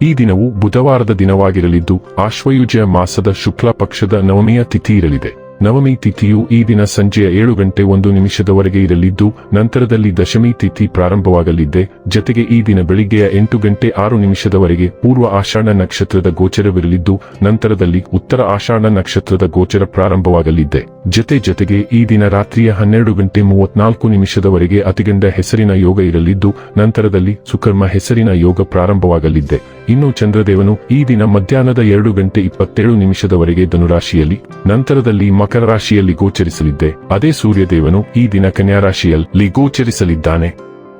ಈ ದಿನವು ಬುಧವಾರದ ದಿನವಾಗಿರಲಿದ್ದು ಆಶ್ವಯುಜ ಮಾಸದ ಶುಕ್ಲ ಪಕ್ಷದ ನವಮಿಯ ತಿಥಿ ಇರಲಿದೆ ನವಮಿ ತಿಥಿಯು ಈ ದಿನ ಸಂಜೆಯ ಏಳು ಗಂಟೆ ಒಂದು ನಿಮಿಷದವರೆಗೆ ಇರಲಿದ್ದು, ನಂತರದಲ್ಲಿ ದಶಮಿ ತಿಥಿ ಪ್ರಾರಂಭವಾಗಲಿದ್ದೆ ಜತೆಗೆ ಈ ದಿನ ಬೆಳಿಗ್ಗೆಯ ಎಂಟು ಗಂಟೆ ಆರು ನಿಮಿಷದವರೆಗೆ ಪೂರ್ವ ಆಷಾಢ ನಕ್ಷತ್ರದ ಗೋಚರವಿರಲಿದ್ದು, ನಂತರದಲ್ಲಿ ಉತ್ತರ ಆಷಾಢ ನಕ್ಷತ್ರದ ಗೋಚರ ಪ್ರಾರಂಭವಾಗಲಿದ್ದೆ ಜತೆ ಜತೆಗೆ ಈ ದಿನ ರಾತ್ರಿಯ ಹನ್ನೆರಡು ಗಂಟೆ ಮೂವತ್ನಾಲ್ಕು ನಿಮಿಷದವರೆಗೆ ಅತಿಗಂಡ ಹೆಸರಿನ ಯೋಗ ಇರಲಿದ್ದು, ನಂತರದಲ್ಲಿ ಸುಕರ್ಮ ಹೆಸರಿನ ಯೋಗ ಪ್ರಾರಂಭವಾಗಲಿದ್ದೆ ಇನ್ನು ಚಂದ್ರದೇವನು ಈ ದಿನ ಮಧ್ಯಾಹ್ನದ ಎರಡು ಗಂಟೆ ಇಪ್ಪತ್ತೇಳು ನಿಮಿಷದವರೆಗೆ ಧನುರಾಶಿಯಲ್ಲಿ, ನಂತರದಲ್ಲಿ ಮಕರ ರಾಶಿಯಲ್ಲಿ ಗೋಚರಿಸಲಿದ್ದೆ. ಅದೇ ಸೂರ್ಯದೇವನು ಈ ದಿನ ಕನ್ಯಾ ರಾಶಿಯಲ್ಲಿ ಗೋಚರಿಸಲಿದ್ದಾನೆ.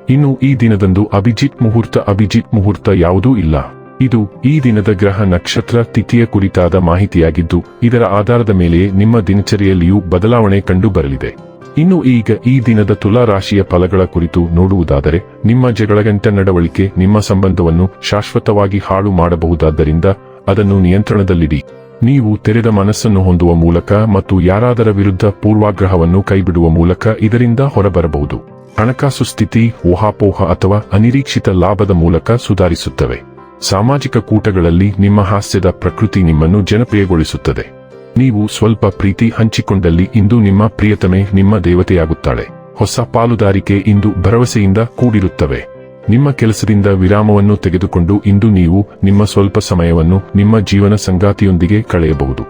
ಇನ್ನು ಈ ದಿನದಂದು ಅಭಿಜಿತ್ ಮುಹೂರ್ತ ಅಭಿಜಿತ್ ಮುಹೂರ್ತ ಯಾವುದೂ ಇಲ್ಲ. ಇದು ಈ ದಿನದ ಗ್ರಹ ನಕ್ಷತ್ರ ತಿಥಿಯ ಕುರಿತಾದ ಮಾಹಿತಿಯಾಗಿದ್ದು, ಇದರ ಆಧಾರದ ಮೇಲೆಯೇ ನಿಮ್ಮ ದಿನಚರಿಯಲ್ಲಿಯೂ ಬದಲಾವಣೆ ಕಂಡು ಬರಲಿದೆ ಇನ್ನು ಈಗ ಈ ದಿನದ ತುಲಾ ರಾಶಿಯ ಫಲಗಳ ಕುರಿತು ನೋಡುವುದಾದರೆ, ನಿಮ್ಮ ಜಗಳಗಂಟ ನಡವಳಿಕೆ ನಿಮ್ಮ ಸಂಬಂಧವನ್ನು ಶಾಶ್ವತವಾಗಿ ಹಾಳು ಮಾಡಬಹುದಾದ್ದರಿಂದ ಅದನ್ನು ನಿಯಂತ್ರಣದಲ್ಲಿಡಿ. ನೀವು ತೆರೆದ ಮನಸ್ಸನ್ನು ಹೊಂದುವ ಮೂಲಕ ಮತ್ತು ಯಾರಾದರ ವಿರುದ್ಧ ಪೂರ್ವಾಗ್ರಹವನ್ನು ಕೈಬಿಡುವ ಮೂಲಕ ಇದರಿಂದ ಹೊರಬರಬಹುದು. ಹಣಕಾಸು ಸ್ಥಿತಿ, ಊಹಾಪೋಹ ಅಥವಾ ಅನಿರೀಕ್ಷಿತ ಲಾಭದ ಮೂಲಕ ಸುಧಾರಿಸುತ್ತವೆ. ಸಾಮಾಜಿಕ ಕೂಟಗಳಲ್ಲಿ ನಿಮ್ಮ ಹಾಸ್ಯದ ಪ್ರಕೃತಿ ನಿಮ್ಮನ್ನು ಜನಪ್ರಿಯಗೊಳಿಸುತ್ತದೆ. ನೀವು ಸ್ವಲ್ಪ ಪ್ರೀತಿ ಹಂಚಿಕೊಂಡಲ್ಲಿ ಇಂದು ನಿಮ್ಮ ಪ್ರಿಯತಮೆ ನಿಮ್ಮ ದೇವತೆಯಾಗುತ್ತಾಳೆ. ಹೊಸ ಪಾಲುದಾರಿಕೆ ಇಂದು ಭರವಸೆಯಿಂದ ಕೂಡಿರುತ್ತವೆ. ನಿಮ್ಮ ಕೆಲಸದಿಂದ ವಿರಾಮವನ್ನು ತೆಗೆದುಕೊಂಡು ಇಂದು ನೀವು ನಿಮ್ಮ ಸ್ವಲ್ಪ ಸಮಯವನ್ನು ನಿಮ್ಮ ಜೀವನ ಸಂಗಾತಿಯೊಂದಿಗೆ ಕಳೆಯಬಹುದು.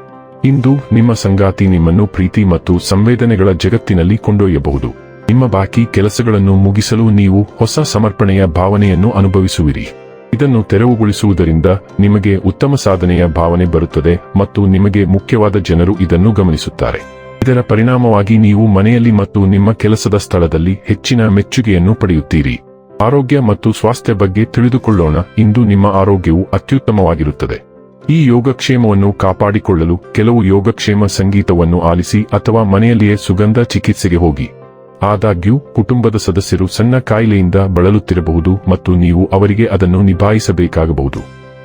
ಇಂದು ನಿಮ್ಮ ಸಂಗಾತಿ ನಿಮ್ಮನ್ನು ಪ್ರೀತಿ ಮತ್ತು ಸಂವೇದನೆಗಳ ಜಗತ್ತಿನಲ್ಲಿ ಕೊಂಡೊಯ್ಯಬಹುದು. ನಿಮ್ಮ ಬಾಕಿ ಕೆಲಸಗಳನ್ನು ಮುಗಿಸಲು ನೀವು ಹೊಸ ಸಮರ್ಪಣೆಯ ಭಾವನೆಯನ್ನು ಅನುಭವಿಸುವಿರಿ. ಇದನ್ನು ತೆರವುಗೊಳಿಸುವುದರಿಂದ ನಿಮಗೆ ಉತ್ತಮ ಸಾಧನೆಯ ಭಾವನೆ ಬರುತ್ತದೆ ಮತ್ತು ನಿಮಗೆ ಮುಖ್ಯವಾದ ಜನರು ಇದನ್ನು ಗಮನಿಸುತ್ತಾರೆ. ಇದರ ಪರಿಣಾಮವಾಗಿ ನೀವು ಮನೆಯಲ್ಲಿ ಮತ್ತು ನಿಮ್ಮ ಕೆಲಸದ ಸ್ಥಳದಲ್ಲಿ ಹೆಚ್ಚಿನ ಮೆಚ್ಚುಗೆಯನ್ನು ಪಡೆಯುತ್ತೀರಿ. ಆರೋಗ್ಯ ಮತ್ತು ಸ್ವಾಸ್ಥ್ಯ ಬಗ್ಗೆ ತಿಳಿದುಕೊಳ್ಳೋಣ, ಇಂದು ನಿಮ್ಮ ಆರೋಗ್ಯವು ಅತ್ಯುತ್ತಮವಾಗಿರುತ್ತದೆ. ಈ ಯೋಗಕ್ಷೇಮವನ್ನು ಕಾಪಾಡಿಕೊಳ್ಳಲು ಕೆಲವು ಯೋಗಕ್ಷೇಮ ಸಂಗೀತವನ್ನು ಆಲಿಸಿ ಅಥವಾ ಮನೆಯಲ್ಲಿಯೇ ಸುಗಂಧ ಚಿಕಿತ್ಸೆಗೆ ಹೋಗಿ. ಆದಾಗ್ಯೂ, ಕುಟುಂಬದ ಸದಸ್ಯರು ಸಣ್ಣ ಕಾಯಿಲೆಯಿಂದ ಬಳಲುತ್ತಿರಬಹುದು ಮತ್ತು ನೀವು ಅವರಿಗೆ ಅದನ್ನು ನಿಭಾಯಿಸಬೇಕಾಗಬಹುದು.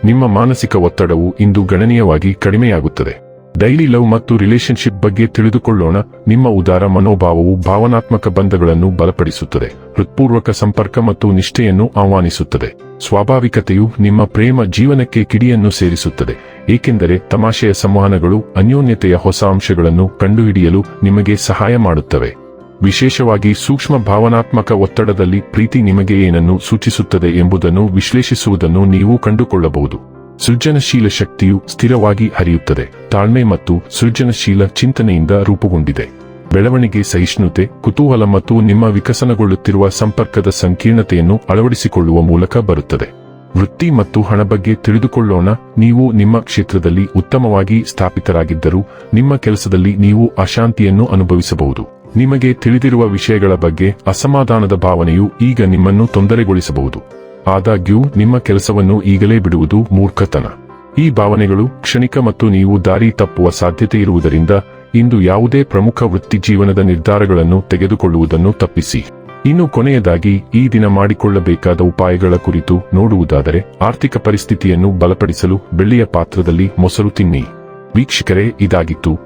ನಿಮ್ಮ ಮಾನಸಿಕ ಒತ್ತಡವು ಇಂದು ಗಣನೀಯವಾಗಿ ಕಡಿಮೆಯಾಗುತ್ತದೆ. ಡೈಲಿ ಲವ್ ಮತ್ತು ರಿಲೇಶನ್ಶಿಪ್ ಬಗ್ಗೆ ತಿಳಿದುಕೊಳ್ಳೋಣ. ನಿಮ್ಮ ಉದಾರ ಮನೋಭಾವವು ಭಾವನಾತ್ಮಕ ಬಂಧಗಳನ್ನು ಬಲಪಡಿಸುತ್ತದೆ. ಹೃತ್ಪೂರ್ವಕ ಸಂಪರ್ಕ ಮತ್ತು ನಿಷ್ಠೆಯನ್ನು ಆಹ್ವಾನಿಸುತ್ತದೆ. ಸ್ವಾಭಾವಿಕತೆಯು ನಿಮ್ಮ ಪ್ರೇಮ ಜೀವನಕ್ಕೆ ಕಿಡಿಯನ್ನು ಸೇರಿಸುತ್ತದೆ. ಏಕೆಂದರೆ ತಮಾಷೆಯ ಸಂವಹನಗಳು ಅನ್ಯೋನ್ಯತೆಯ ಹೊಸ ಅಂಶಗಳನ್ನು ಕಂಡುಹಿಡಿಯಲು ನಿಮಗೆ ಸಹಾಯ ಮಾಡುತ್ತವೆ. ವಿಶೇಷವಾಗಿ ಸೂಕ್ಷ್ಮ ಭಾವನಾತ್ಮಕ ಒತ್ತಡದಲ್ಲಿ ಪ್ರೀತಿ ನಿಮಗೆ ಏನನ್ನು ಸೂಚಿಸುತ್ತದೆ ಎಂಬುದನ್ನು ವಿಶ್ಲೇಷಿಸುವುದನ್ನು ನೀವು ಕಂಡುಕೊಳ್ಳಬಹುದು. ಸೃಜನಶೀಲ ಶಕ್ತಿಯು ಸ್ಥಿರವಾಗಿ ಹರಿಯುತ್ತದೆ, ತಾಳ್ಮೆ ಮತ್ತು ಸೃಜನಶೀಲ ಚಿಂತನೆಯಿಂದ ರೂಪುಗೊಂಡಿದೆ. ಬೆಳವಣಿಗೆ, ಸಹಿಷ್ಣುತೆ, ಕುತೂಹಲ ಮತ್ತು ನಿಮ್ಮ ವಿಕಸನಗೊಳ್ಳುತ್ತಿರುವ ಸಂಪರ್ಕದ ಸಂಕೀರ್ಣತೆಯನ್ನು ಅಳವಡಿಸಿಕೊಳ್ಳುವ ಮೂಲಕ ಬರುತ್ತದೆ. ವೃತ್ತಿ ಮತ್ತು ಹಣ ಬಗ್ಗೆ ತಿಳಿದುಕೊಳ್ಳೋಣ, ನೀವು ನಿಮ್ಮ ಕ್ಷೇತ್ರದಲ್ಲಿ ಉತ್ತಮವಾಗಿ ಸ್ಥಾಪಿತರಾಗಿದ್ದರೂ, ನಿಮ್ಮ ಕೆಲಸದಲ್ಲಿ ನೀವು ಅಶಾಂತಿಯನ್ನು ಅನುಭವಿಸಬಹುದು. ನಿಮಗೆ ತಿಳಿದಿರುವ ವಿಷಯಗಳ ಬಗ್ಗೆ ಅಸಮಾಧಾನದ ಭಾವನೆಯು ಈಗ ನಿಮ್ಮನ್ನು ತೊಂದರೆಗೊಳಿಸಬಹುದು. ಆದಾಗ್ಯೂ, ನಿಮ್ಮ ಕೆಲಸವನ್ನು ಈಗಲೇ ಬಿಡುವುದು ಮೂರ್ಖತನ. ಈ ಭಾವನೆಗಳು ಕ್ಷಣಿಕ ಮತ್ತು ನೀವು ದಾರಿ ತಪ್ಪುವ ಸಾಧ್ಯತೆ ಇರುವುದರಿಂದ, ಇಂದು ಯಾವುದೇ ಪ್ರಮುಖ ವೃತ್ತಿ ಜೀವನದ ನಿರ್ಧಾರಗಳನ್ನು ತೆಗೆದುಕೊಳ್ಳುವುದನ್ನು ತಪ್ಪಿಸಿ. ಇನ್ನು ಕೊನೆಯದಾಗಿ, ಈ ದಿನ ಮಾಡಿಕೊಳ್ಳಬೇಕಾದ ಉಪಾಯಗಳ ಕುರಿತು ನೋಡುವುದಾದರೆ, ಆರ್ಥಿಕ ಪರಿಸ್ಥಿತಿಯನ್ನು ಬಲಪಡಿಸಲು ಬೆಳ್ಳಿಯ ಪಾತ್ರದಲ್ಲಿ ಮೊಸರು ತಿನ್ನಿ. ವೀಕ್ಷಕರೇ, ಇದಾಗಿತ್ತು